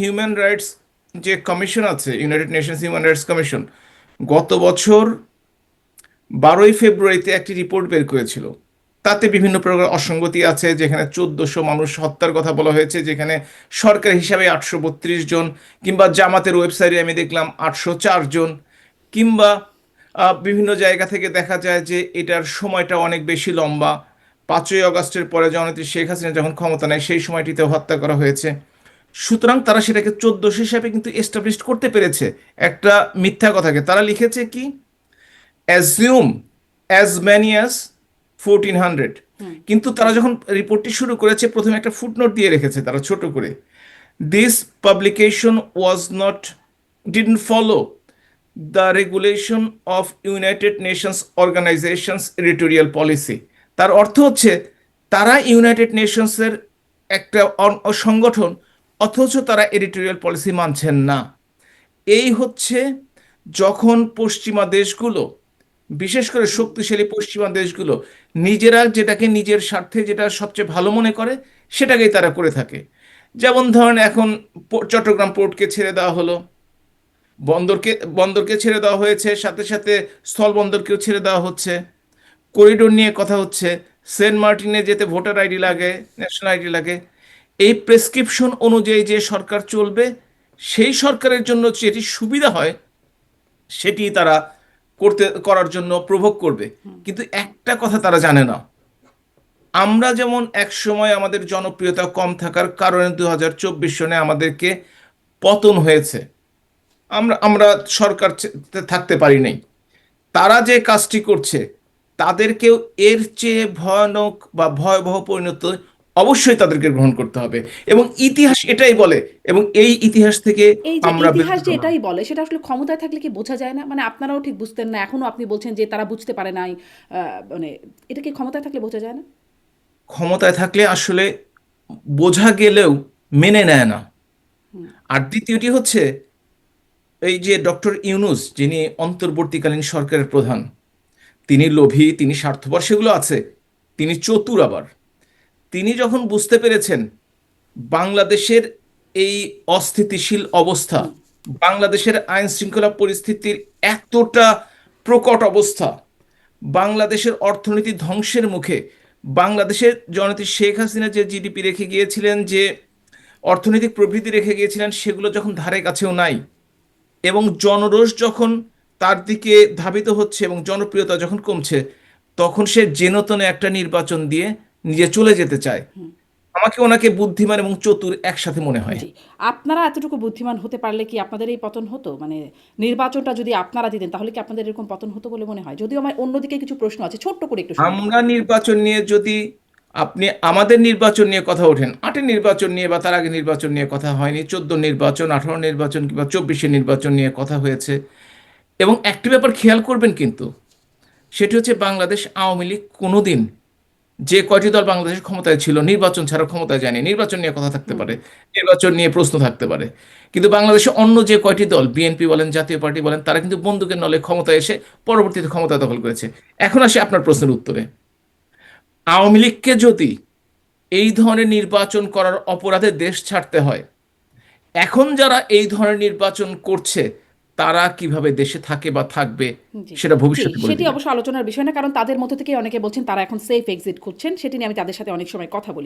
Human rights যে commission আছে United Nations human rights commission গত বছর বারোই ফেব্রুয়ারিতে একটি রিপোর্ট বের করেছিল। তাতে বিভিন্ন প্রকার অসঙ্গতি আছে, যেখানে চোদ্দশো মানুষ হত্যার কথা বলা হয়েছে, যেখানে সরকার হিসাবে আটশো বত্রিশ জন, কিংবা জামাতের ওয়েবসাইটে আমি দেখলাম আটশো চার জন, কিংবা বিভিন্ন জায়গা থেকে দেখা যায় যে এটার সময়টা অনেক বেশি লম্বা। পাঁচই আগস্টের পরে জননেত্রী শেখ হাসিনা যখন ক্ষমতা নেয়, সেই সময়টিতে হত্যা করা হয়েছে। সুতরাং তারা সেটাকে চোদ্দশো হিসাবে কিন্তু এস্টাবলিশ করতে পেরেছে। একটা মিথ্যা কথাকে। তারা লিখেছে কি? Assume as many as fourteen hundred কিন্তু তারা যখন রিপোর্টটি শুরু করেছে প্রথমে একটা ফুটনোট দিয়ে রেখেছে তারা ছোট করে। This publication was not didn't follow the regulation of United Nations organisations editorial policy তার অর্থ হচ্ছে তারা ইউনাইটেড নেশনসের একটা সংগঠন অথচ তারা এডিটোরিয়াল পলিসি মানছেন না। এই হচ্ছে যখন পশ্চিমা দেশগুলো, বিশেষ করে শক্তিশালী পশ্চিমা দেশগুলো, নিজেরা যেটাকে নিজের স্বার্থে যেটা সবচেয়ে ভালো মনে করে, সেটাকেই তারা করে থাকে। যেমন ধরেন এখন চট্টগ্রাম পোর্টকে ছেড়ে দেওয়া হলো। বন্দরকে বন্দরকে ছেড়ে দেওয়া হয়েছে, সাথে সাথে স্থল বন্দরকেও ছেড়ে দেওয়া হচ্ছে। করিডোর নিয়ে কথা হচ্ছে। সেন্ট মার্টিনে যেতে ভোটার আইডি লাগে, ন্যাশনাল আইডি লাগে। এই প্রেসক্রিপশন অনুযায়ী যে সরকার চলবে সেই সরকারের জন্য যেটি সুবিধা হয় সেটি তারা করতে করার জন্য প্রভোগ করবে। কিন্তু একটা কথা তারা জানে না। আমরা যেমন এক সময় আমাদের জনপ্রিয়তা কম থাকার কারণে দু হাজার চব্বিশ সনে আমাদেরকে পতন হয়েছে। আমরা আমরা সরকার থাকতে পারি নাই। তারা যে কাজটি করছে তাদেরকেও এর চেয়ে ভয়ানক বা ভয়াবহ পরিণত অবশ্যই তাদেরকে গ্রহণ করতে হবে। এবং ইতিহাস এটাই বলে এবং এই ইতিহাস থেকে আমরা ইতিহাস যে এটাই বলে সেটা আসলে ক্ষমতায় থাকলে কি বোঝা যায় না? মানে আপনারাও ঠিক বুঝতেন না এখনও আপনি বলছেন যে তারা বুঝতে পারে নাই। মানে এটা কি ক্ষমতায় থাকলে বোঝা যায় না? ক্ষমতায় থাকলে আসলে বোঝা গেলেও মেনে নেয় না। আর দ্বিতীয়টি হচ্ছে এই যে ডক্টর ইউনুস যিনি অন্তর্বর্তীকালীন সরকারের প্রধান তিনি লোভী তিনি স্বার্থপর সেগুলো আছে। তিনি চতুর আবার। তিনি যখন বুঝতে পেরেছেন বাংলাদেশের এই অস্থিতিশীল অবস্থা, বাংলাদেশের আইন শৃঙ্খলা পরিস্থিতির এতটা প্রকট অবস্থা, বাংলাদেশের অর্থনীতি ধ্বংসের মুখে, বাংলাদেশের জননেত্রী শেখ হাসিনা যে জিডিপি রেখে গিয়েছিলেন, যে অর্থনৈতিক প্রবৃদ্ধি রেখে গিয়েছিলেন, সেগুলো যখন ধারে কাছেও নাই এবং জনরোষ যখন তার দিকে ধাবিত হচ্ছে এবং জনপ্রিয়তা যখন কমছে, তখন সে জেনতনে একটা নির্বাচন দিয়ে নিজে চলে যেতে চায়। আমাকে ওনাকে বুদ্ধিমান এবং চতুর একসাথে মনে হয়। আপনারা এতটুকু বুদ্ধিমান হতে পারলে কি আপনাদের এই পতন হতো? মানে নির্বাচনটা যদি আপনারা দিতেন তাহলে কি আপনাদের এরকম পতন হতো বলে মনে হয়? যদিও আমার অন্যদিকে কিছু প্রশ্ন আছে ছোট্ট করে একটু। আমরা নির্বাচন নিয়ে যদি আপনি আমাদের নির্বাচন নিয়ে কথা ওঠেন আটের নির্বাচন নিয়ে বা তার আগে নির্বাচন নিয়ে কথা হয়নি চোদ্দ নির্বাচন আঠারো নির্বাচন কিংবা চব্বিশের নির্বাচন নিয়ে কথা হয়েছে। এবং একটি ব্যাপার খেয়াল করবেন কিন্তু সেটি হচ্ছে বাংলাদেশ আওয়ামী লীগ কোনোদিন যে কয়টি দল বাংলাদেশের ক্ষমতায় ছিল, নির্বাচন ছাড়া ক্ষমতায় যায়নি, নির্বাচন নিয়ে কথা থাকতে পারে, নির্বাচন নিয়ে প্রশ্ন থাকতে পারে। কিন্তু বাংলাদেশে অন্য যে কয়টি দল, বিএনপি বলেন, জাতীয় পার্টি বলেন, তারা কিন্তু বন্দুকের নলে ক্ষমতায় এসে পরবর্তীতে ক্ষমতা দখল করেছে। এখন আসে আপনার প্রশ্নের উত্তরে। আওয়ামী লীগকে যদি এই ধরনের নির্বাচন করার অপরাধে দেশ ছাড়তে হয়, এখন যারা এই ধরনের নির্বাচন করছে তারা কীভাবে দেশে থাকে বা থাকবে সেটা ভবিষ্যতে সেটি অবশ্য আলোচনার বিষয় না কারণ তাদের মধ্যে থেকে অনেকে বলছেন তারা এখন সেফ এক্সিট খুঁজছেন সেটি নিয়ে আমি তাদের সাথে অনেক সময় কথা বলি।